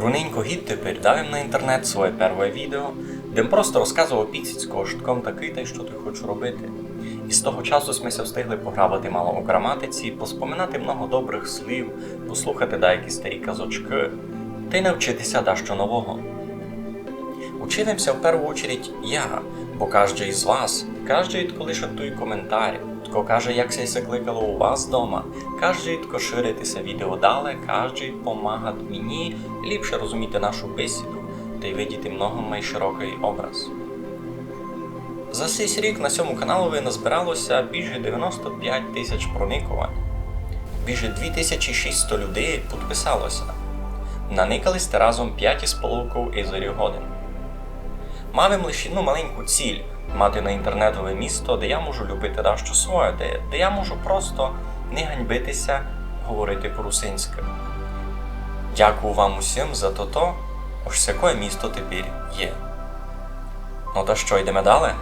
Бруненько гід тепер давим на інтернет своє перше відео, де просто розказував піцьцького штком такий та й що ти хочеш робити. І з того часу ми встигли пограбати мало у граматиці, поспоминати много добрих слів, послухати деякі старі казочки, та й навчитися дещо нового. Учитимся в першу очередь я, бо кожен із вас, кожен коли шатує коментар, тко каже, як се кликало у вас дома, кожен тко ширитися відео далі, кожен помагає мені ліпше розуміти нашу бесіду та й видіти много май широкий образ. За цей рік на цьому каналові назбиралося більше 95 тисяч проникувань. Більше 2600 людей підписалося. Наникались разом 5,5 ізорів годин. Мавим лише одну маленьку ціль мати на інтернетове місто, де я можу любити дащо своє, де, де я можу просто не ганьбитися, говорити по-русинськи. Дякую вам усім за то-то, ось яке місто тепер є. Ну та що, йдемо далі?